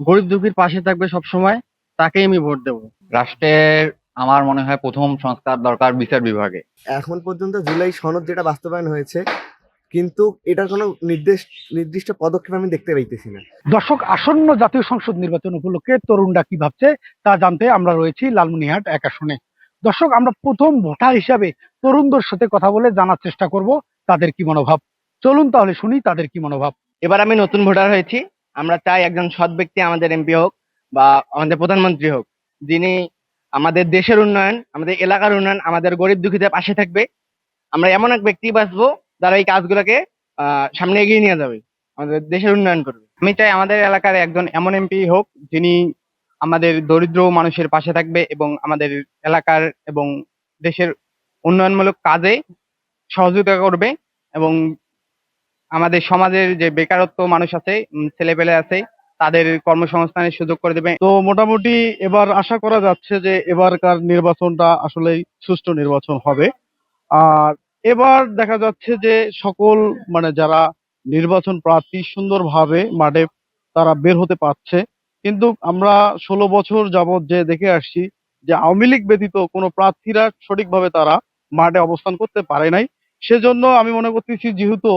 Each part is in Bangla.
গরিব দুঃখীর পাশে থাকবে সব সময় তাকেই আমি ভোট দেবো। রাষ্ট্রের আমার মনে হয় প্রথম সংস্কার দরকার বিচার বিভাগে। এখন পর্যন্ত জুলাই সনদ যেটা বাস্তবায়ন হয়েছে কিন্তু এটার কোনো নির্দেশ নির্দিষ্ট পদক্ষেপ আমি দেখতে পাইতেছি না। দর্শক আসন্ন জাতীয় সংসদ নির্বাচন উপলক্ষে তরুণরা কি ভাবছে তা জানতে আমরা রয়েছি লালমনিহাট এক আসনে। দর্শক আমরা প্রথম ভোটার হিসাবে তরুণদের সাথে কথা বলে জানার চেষ্টা করব তাদের কি মনোভাব? চলুন তাহলে শুনি তাদের কি মনোভাব। এবার আমি নতুন ভোটার হয়েছি। আমরা চাই একজন সৎ ব্যক্তি আমাদের এমপি হোক বা আমাদের প্রধানমন্ত্রী হোক, যিনি আমাদের দেশের উন্নয়ন, আমাদের এলাকার উন্নয়ন, আমাদের গরিব দুঃখীদের পাশে থাকবে। আমরা এমন এক ব্যক্তি বাঁচবো যারা এই কাজগুলোকে সামনে এগিয়ে নিয়ে যাবে, আমাদের দেশের উন্নয়ন করবে। আমি চাই আমাদের এলাকার একজন এমন এমপি হোক, যিনি আমাদের দরিদ্র মানুষের পাশে থাকবে এবং আমাদের এলাকার এবং দেশের উন্নয়নমূলক কাজে সহযোগিতা করবে এবং আমাদের সমাজের যে বেকারত্ব মানুষ আছে ছেলে পেলে আছে, তাদের কর্মসংস্থানের সুযোগ করে দেবে। তো মোটামুটি এবার আশা করা যাচ্ছে যে এবারকার নির্বাচনটা আসলেই সুষ্ঠু নির্বাচন হবে। আর এবার দেখা যাচ্ছে যে সকল মানে যারা নির্বাচন প্রার্থী সুন্দরভাবে মাঠে তারা বের হতে পারছে। কিন্তু আমরা ষোলো বছর যাবৎ যে দেখে আসছি যে আওয়ামী লীগ ব্যতীত কোনো প্রার্থীরা সঠিকভাবে তারা মাঠে অবস্থান করতে পারে নাই। সেজন্য আমি মনে করতেছি যেহেতু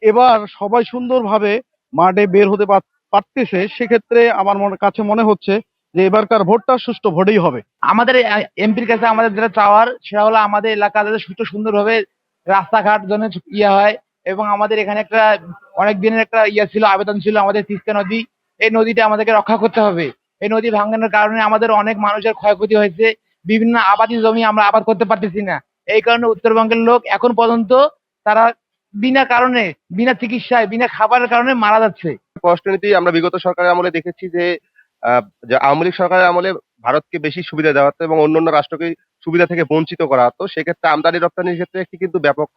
এবার সবাই সুন্দরভাবে মাঠে বের হতে পার- পারতেছে, সেক্ষেত্রে আমার মনে, কাছে মনে হচ্ছে যে এবারকার ভোটটা সুষ্ঠু ভোটেই হবে। আমাদের এমপির কাছে আমাদের যেটা চাওয়ার, সেটা হলো আমাদের এলাকা যাতে সুস্থ সুন্দরভাবে রাস্তাঘাট যেন ইয়ে হয় এবং আমাদের এখানে একটা, অনেক দিনের একটা ইয়ে ছিল, আবেদন ছিল আমাদের তিস্তা নদী। এই নদীটা আমাদেরকে রক্ষা করতে হবে। এই নদী ভাঙানোর কারণে আমাদের অনেক মানুষের ক্ষয়ক্ষতি হয়েছে। বিভিন্ন আবাদি জমি আমরা আবাদ করতে পারতেছি না। এই কারণে উত্তরবঙ্গের লোক এখন পর্যন্ত তারা বিনা কারণে, বিনা চিকিৎসায়, বিনা খাবারের কারণে মারা যাচ্ছে। পররাষ্ট্রনীতি আমরা বিগত সরকারের আমলে দেখেছি যে আওয়ামী লীগ সরকারের আমলে ভারতকে বেশি সুবিধা দেওয়া হতো এবং অন্যান্য রাষ্ট্রকে সুবিধা থেকে বঞ্চিত করা হতো। সেক্ষেত্রে আমদানি রপ্তানির ক্ষেত্রে একটি কিন্তু ব্যাপক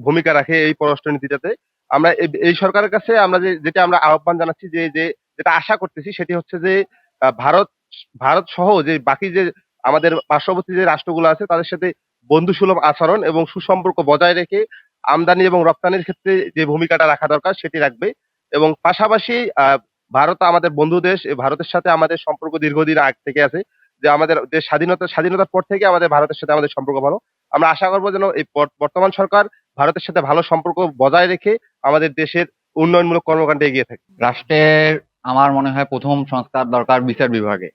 ভূমিকা রাখে এই পররাষ্ট্রনীতিটাতে আমরা এই- সরকারের কাছে আমরা যে, যেটা আমরা আহ্বান জানাচ্ছি যে যে, যেটা আশা করতেছি সেটি হচ্ছে যে ভারত ভারত সহ যে বাকি যে আমাদের পার্শ্ববর্তী যে রাষ্ট্রগুলো আছে তাদের সাথে বন্ধুসুলভ আচরণ এবং সুসম্পর্ক বজায় রেখে আমদানি এবং রপ্তানির ক্ষেত্রে যে ভূমিকাটা রাখা দরকার সেটি রাখবে। এবং পাশাপাশি ভারত আমাদের বন্ধু দেশ ভারতের সাথে আমাদের সম্পর্ক দীর্ঘদিন আগ থেকে আছে যে আমাদের দেশ স্বাধীনতা, স্বাধীনতার পর থেকে আমাদের ভারতের সাথে আমাদের সম্পর্ক ভালো। আমরা আশা করব যেন এই বর্তমান সরকার ভারতের সাথে ভালো সম্পর্ক বজায় রেখে আমাদের দেশের উন্নয়নমূলক কর্মকাণ্ডে এগিয়ে থাকে। রাষ্ট্রের আমার মনে হয় প্রথম সংস্কার দরকার বিচার বিভাগে।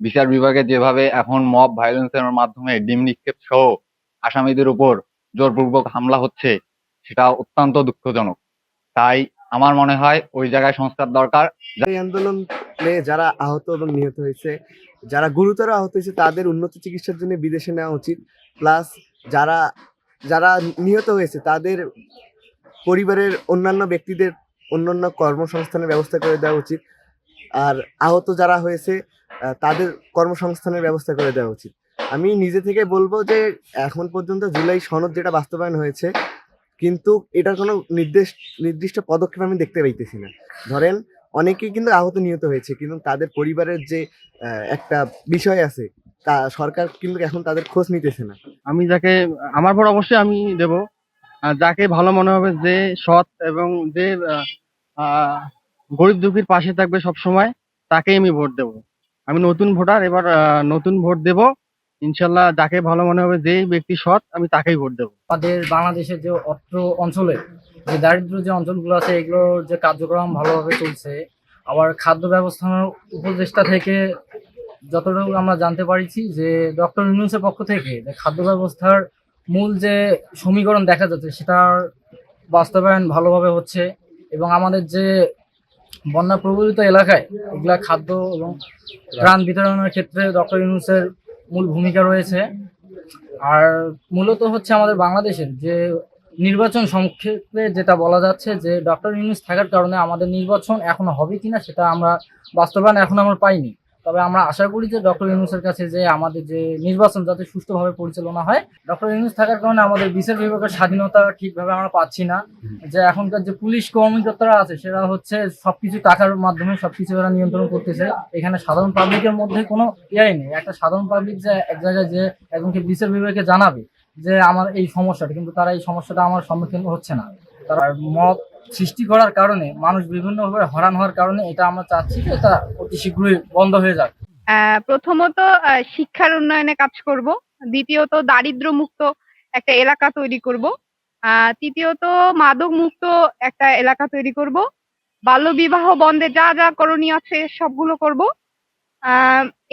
বিচার বিভাগে যেভাবে এখন মব ভায়োলেন্সের মাধ্যমে ডিম নিক্ষেপ সহ আসামিদের উপর জোরপূর্বক হামলা হচ্ছে সেটা অত্যন্ত দুঃখজনক। তাই আমার মনে হয় ওই জায়গায় সংস্কার দরকার। এই আন্দোলনে যারা আহত এবং নিহত হয়েছে, যারা গুরুতর আহত হয়েছে, তাদের উন্নত চিকিৎসার জন্য বিদেশে নেওয়া উচিত। প্লাস যারা যারা নিহত হয়েছে, তাদের পরিবারের অন্যান্য ব্যক্তিদের অন্যান্য কর্মসংস্থানের ব্যবস্থা করে দেওয়া উচিত। আর আহত যারা হয়েছে তাদের কর্মসংস্থানের ব্যবস্থা করে দেওয়া উচিত। আমি নিজে থেকে বলব যে, এখন পর্যন্ত জুলাই সনদ যেটা বাস্তবায়ন হয়েছে কিন্তু এটার কোনো নির্দেশ, নির্দিষ্ট পদক্ষেপ আমি দেখতে পাইতেছি না। ধরেন, অনেকেই কিন্তু আহত নিহত হয়েছে, কিন্তু তাদের পরিবারের যে একটা বিষয় আছে, তা সরকার কিন্তু এখন তাদের খোঁজ নিতেছে না। আমি যাকে, আমার ভোট অবশ্যই আমি দেব। যাকে ভালো মনে হবে, যে সৎ এবং যে গরিব দুঃখীর পাশে থাকবে সব সময় তাকেই আমি ভোট দেব। আমি নতুন ভোটার, এবার নতুন ভোট দেব। ইনশাল্লাহ যাকে ভালো মনে হবে যে ব্যক্তি সৎ, আমি তাকেই ভোট দেবো। আমাদের বাংলাদেশের যে অত্র অঞ্চলে, যে দারিদ্র যে অঞ্চলগুলো আছে, এগুলোর যে কার্যক্রম ভালোভাবে চলছে, আবার খাদ্য ব্যবস্থাপনার উপদেষ্টা থেকে যতটুকু আমরা জানতে পারিছি যে ডক্টর ইউনুসের পক্ষ থেকে খাদ্য ব্যবস্থার মূল যে সমীকরণ দেখা যাচ্ছে, সেটার বাস্তবায়ন ভালোভাবে হচ্ছে এবং আমাদের যে বন্যা প্রবলিত এলাকায় এগুলা খাদ্য এবং ত্রাণ বিতরণের ক্ষেত্রে ডক্টর ইউনুসের মূল ভূমিকা রয়েছে। আর মূলত হচ্ছে আমাদের বাংলাদেশের যে নির্বাচন সংক্ষেপে যেটা বলা যাচ্ছে যে, ডক্টর ইউনুস থাকার কারণে আমাদের নির্বাচন এখনও হবে কিনা সেটা আমরা বাস্তবায়ন এখন আমরা পাইনি। তবে আমরা আশা করি যে ডক্টর ইউনুসের কাছে যে আমাদের যে নির্বাচন যাতে সুষ্ঠুভাবে পরিচালনা হয় ডক্টর ইউনুস থাকার কারণে আমাদের বিচার বিভাগের স্বাধীনতা ঠিকভাবে আমরা পাচ্ছি না। যে এখনকার যে পুলিশ কর্মকর্তারা আছে সেটা হচ্ছে সবকিছু টাকার মাধ্যমে সবকিছু ওরা নিয়ন্ত্রণ করতেছে। এখানে সাধারণ পাবলিকের মধ্যে কোনো ইয়াই নেই। একটা সাধারণ পাবলিক যে এক জায়গায় যে একজনকে বিচার বিভাগে জানাবে যে আমার এই সমস্যাটা কিন্তু তারা এই সমস্যাটা আমার সম্মুখীন হচ্ছে না। তারা মত সৃষ্টি করার কারণে, মানুষ বিভিন্নভাবে হরান হওয়ার কারণে এটা আমরা চাচ্ছি যে এটা অতি শীঘ্রই বন্ধ হয়ে যাক। প্রথমত শিক্ষার উন্নয়নে কাজ করব। দ্বিতীয়ত দারিদ্র্য মুক্ত একটা এলাকা তৈরি করব। তৃতীয়ত মাদক মুক্ত একটা এলাকা তৈরি করব। বাল্যবিবাহ বন্ধে যা যা করণীয় আছে সবগুলো করব।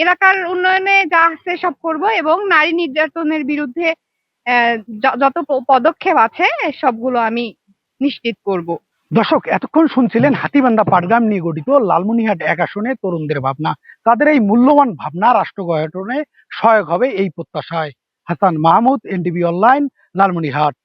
এলাকার উন্নয়নে যা আছে সব করব এবং নারী নির্যাতনের বিরুদ্ধে যত পদক্ষেপ আছে, সবগুলো আমি নিশ্চিত করব। দর্শক, এতক্ষণ শুনছিলেন হাতিবান্ধা পাটগ্রাম নিয়ে গঠিত লালমনিহাট এক আসনে তরুণদের ভাবনা। তাদের এই মূল্যবান ভাবনা রাষ্ট্র গঠনে সহায়ক হবে এই প্রত্যাশায়। Hasan Mahmud, NDB online Lalmonirhat